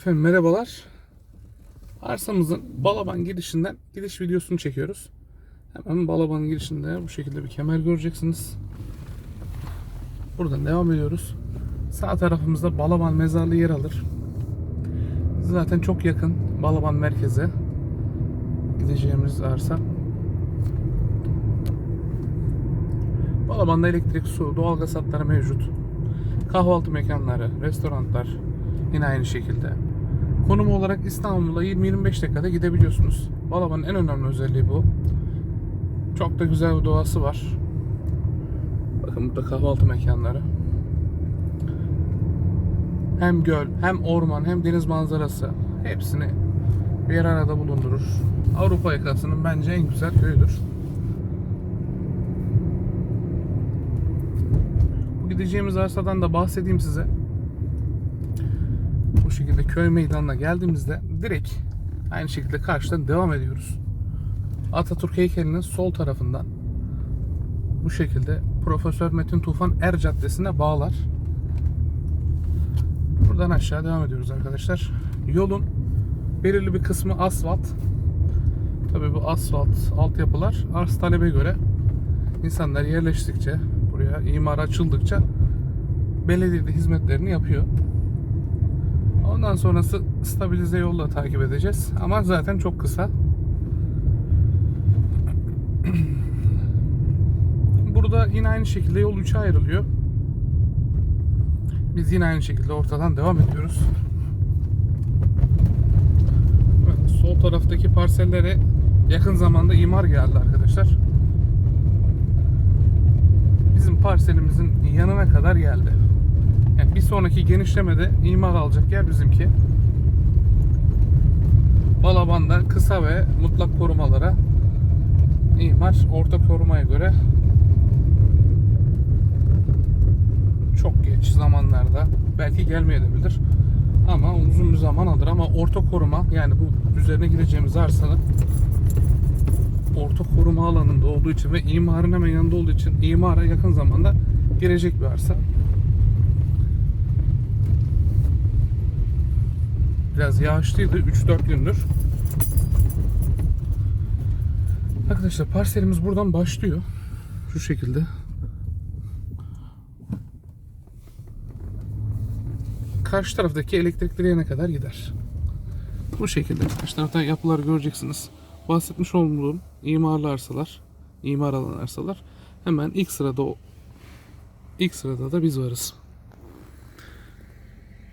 Efendim merhabalar. Arsamızın Balaban girişinden gidiş videosunu çekiyoruz. Hemen Balaban girişinde bu şekilde bir kemer göreceksiniz. Buradan devam ediyoruz. Sağ tarafımızda Balaban mezarlığı yer alır. Zaten çok yakın Balaban merkeze gideceğimiz arsa. Balaban'da elektrik, su, doğalgaz hatları mevcut. Kahvaltı mekanları, restoranlar yine aynı şekilde. Konum olarak İstanbul'a 20-25 dakikada gidebiliyorsunuz. Balaban'ın en önemli özelliği bu. Çok da güzel bir doğası var. Bakın burada kahvaltı mekanları. Hem göl, hem orman, hem deniz manzarası hepsini bir arada bulundurur. Avrupa yakasının bence en güzel köyüdür. Bu gideceğimiz arsadan da bahsedeyim size. Bu şekilde köy meydanına geldiğimizde direkt aynı şekilde karşıdan devam ediyoruz. Atatürk heykelinin sol tarafından bu şekilde Profesör Metin Tufan Er Caddesi'ne bağlar. Buradan aşağı devam ediyoruz arkadaşlar. Yolun belirli bir kısmı asfalt. Tabii bu asfalt altyapılar arz talebe göre insanlar yerleştikçe buraya imar açıldıkça belediyede hizmetlerini yapıyor. Ondan sonrası stabilize yolla takip edeceğiz. Ama zaten çok kısa. Burada yine aynı şekilde yol 3'e ayrılıyor. Biz yine aynı şekilde ortadan devam ediyoruz. Sol taraftaki parsellere yakın zamanda imar geldi arkadaşlar. Bizim parselimizin yanına kadar geldi. Yani bir sonraki genişlemede imar alacak yer bizimki. Balaban'da kısa ve mutlak korumalara imar orta korumaya göre çok geç zamanlarda belki gelmeyebilir ama uzun bir zaman alır ama orta koruma yani bu üzerine gireceğimiz arsanın orta koruma alanında olduğu için ve imarın hemen yanında olduğu için imara yakın zamanda girecek bir arsa. Biraz yağışlıydı 3-4 gündür. Arkadaşlar parselimiz buradan başlıyor. Şu şekilde. Karşı taraftaki elektrik direğine kadar gider. Bu şekilde. Karşı tarafta yapılar göreceksiniz. Bahsetmiş olduğum imarlı arsalar, imar alan arsalar hemen ilk sırada ilk sırada da biz varız.